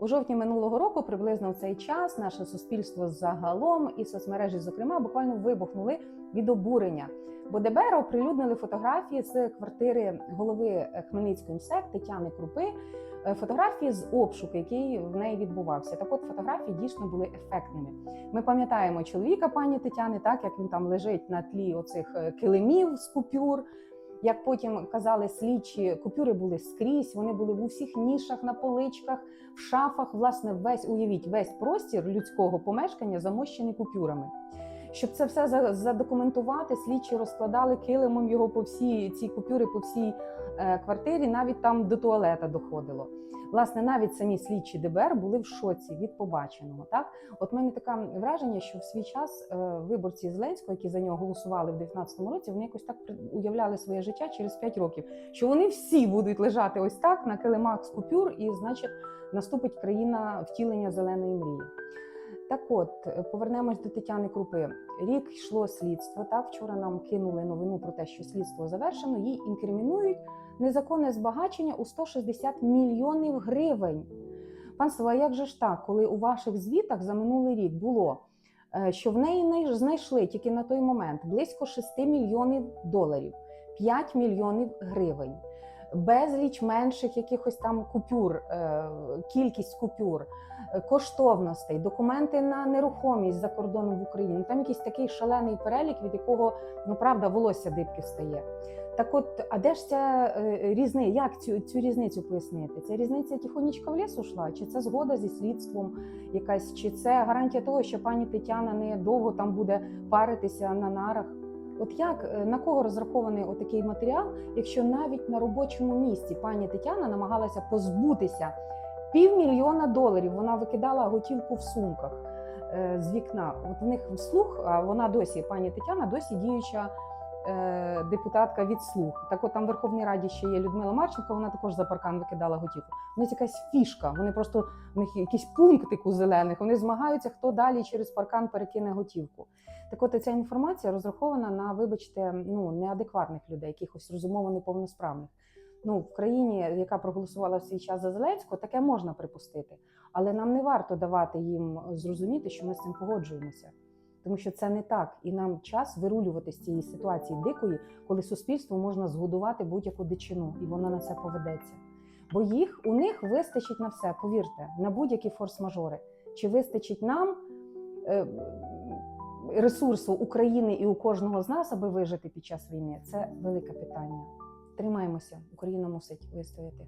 У жовтні минулого року, приблизно в цей час, наше суспільство загалом і соцмережі, зокрема, буквально вибухнули від обурення. Бо ДБР оприлюднили фотографії з квартири голови Хмельницької МСЕК Тетяни Крупи. е, Фотографії з обшуку, який в неї відбувався. Так, от фотографії дійсно були ефектними. Ми пам'ятаємо чоловіка пані Тетяни, так як він там лежить на тлі оцих е, килимів з купюр. Як потім казали слідчі, купюри були скрізь, вони були в усіх нішах, на поличках, в шафах. Власне, весь уявіть, весь простір людського помешкання замощений купюрами. Щоб це все за- задокументувати, слідчі розкладали килимом його по всій ці купюри по всій е, квартирі, навіть там до туалета доходило. Власне, навіть самі слідчі ДБР були в шоці від побаченого. Так, от мене таке враження, що в свій час е, виборці Зеленського, які за нього голосували в 19-му році, вони якось так уявляли своє життя через 5 років, що вони всі будуть лежати ось так на килимах з купюр, і значить наступить країна втілення зеленої мрії. Так от е, повернемось до Тетяни Крупи. Рік йшло слідство. Так вчора нам кинули новину про те, що слідство завершено. Їй інкримінують незаконне збагачення у 160 мільйонів гривень. Панство, а як же ж так, коли у ваших звітах за минулий рік було, е, що в неї знайшли тільки на той момент близько 6 мільйонів доларів, 5 мільйонів гривень, безліч менших якихось там купюр, е, кількість купюр, е, коштовностей, документи на нерухомість за кордоном в Україні. Там якийсь такий шалений перелік, від якого ну правда волосся дибки стає. Так от, а де ж ця е, різниця? Як цю, цю різницю пояснити? Ця різниця тихонечко в ліс ушла? Чи це згода зі слідством якась? Чи це гарантія того, що пані Тетяна не довго там буде паритися на нарах? От як е, на кого розрахований отакий матеріал, якщо навіть на робочому місці пані Тетяна намагалася позбутися півмільйона доларів, вона викидала готівку в сумках е, з вікна. От в них вслух, а вона досі, пані Тетяна, досі діюча депутатка від слух. Так от там в Верховній Раді ще є Людмила Марченко, вона також за паркан викидала готівку. У них якась фішка, вони просто в них якісь пунктик у зелених. Вони змагаються, хто далі через паркан перекине готівку. Так от ця інформація розрахована на, вибачте, ну неадекватних людей, якихось розумово неповносправних. Ну, в країні, яка проголосувала в свій час за Зеленського, таке можна припустити. Але нам не варто давати їм зрозуміти, що ми з цим погоджуємося. Тому що це не так, і нам час вирулювати з цієї ситуації дикої, коли суспільству можна згодувати будь-яку дичину, і вона на це поведеться. Бо їх у них вистачить на все, повірте, на будь-які форс-мажори. Чи вистачить нам е, ресурсу України і у кожного з нас, аби вижити під час війни? Це велике питання. Тримаємося, Україна мусить вистояти.